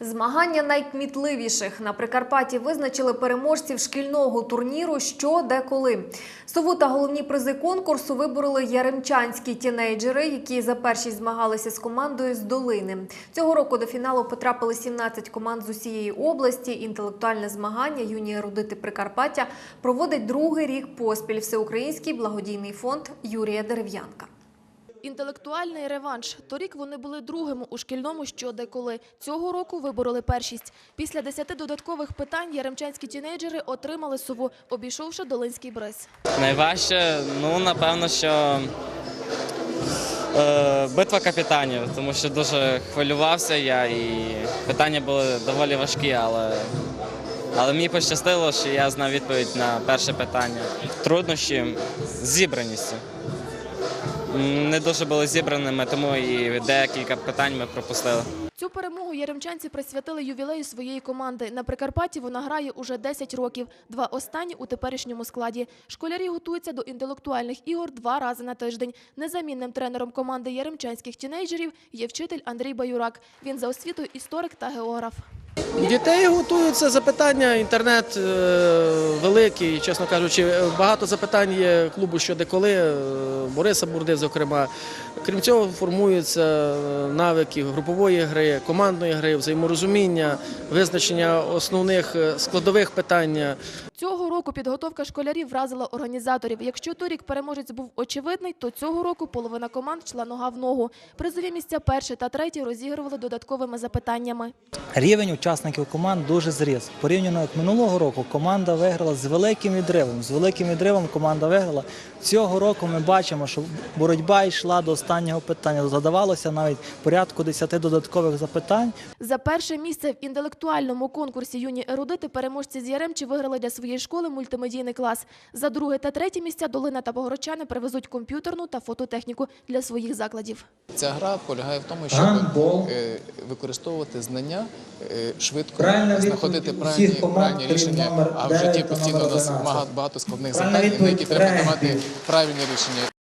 Змагання найкмітливіших на Прикарпатті визначили переможців шкільного турніру «Що, де, коли». Сову та головні призи конкурсу вибороли яремчанські тінейджери, які за першість змагалися з командою з долини. Цього року до фіналу потрапили 17 команд з усієї області. Інтелектуальне змагання юні ерудити Прикарпаття проводить другий рік поспіль Всеукраїнський благодійний фонд Юрія Дерев'янка. Інтелектуальний реванш. Торік вони були другими у шкільному «Що, де. Цього року вибороли першість. Після десяти додаткових питань яремчанські тінейджери отримали сову, обійшовши Долинський бриз. Найважче, ну напевно, що е, битва капітанів, тому що дуже хвилювався я і питання були доволі важкі, але, але мені пощастило, що я знав відповідь на перше питання. Труднощі з зібраністю. Не дуже були зібраними, тому і декілька питань ми пропустили. Цю перемогу яремчанці присвятили ювілею своєї команди. На Прикарпатті вона грає уже 10 років. Два останні у теперішньому складі. Школярі готуються до інтелектуальних ігор два рази на тиждень. Незамінним тренером команди яремчанських тінейджерів є вчитель Андрій Баюрак. Він за освітою історик та географ. Дітей готуються запитання. Інтернет е, великий, чесно кажучи, багато запитань є клубу що коли, е, Бориса Бурди, зокрема. Крім цього, формуються е, навики групової гри, командної гри, взаєморозуміння, визначення основних складових питання. Року підготовка школярів вразила організаторів. Якщо торік переможець був очевидний, то цього року половина команд йшла нога в ногу. Призові місця перші та треті розігрували додатковими запитаннями. Рівень учасників команд дуже зріс. Порівняно як минулого року, команда виграла з великим відривом. З великим відривом команда виграла. Цього року ми бачимо, що боротьба йшла до останнього питання. Задавалося навіть порядку 10 додаткових запитань. За перше місце в інтелектуальному конкурсі юні ерудити переможці з Яремчі виграли для своєї школи мультимедійний клас. За друге та третє місця Долина та Богорочани привезуть комп'ютерну та фототехніку для своїх закладів. Ця гра полягає в тому, щоб е, використовувати знання е, швидко, знаходити правильні, правильні рішення. А в житті 9 та постійно у нас 11. багато, складних завдань, на які треба давати правильні рішення.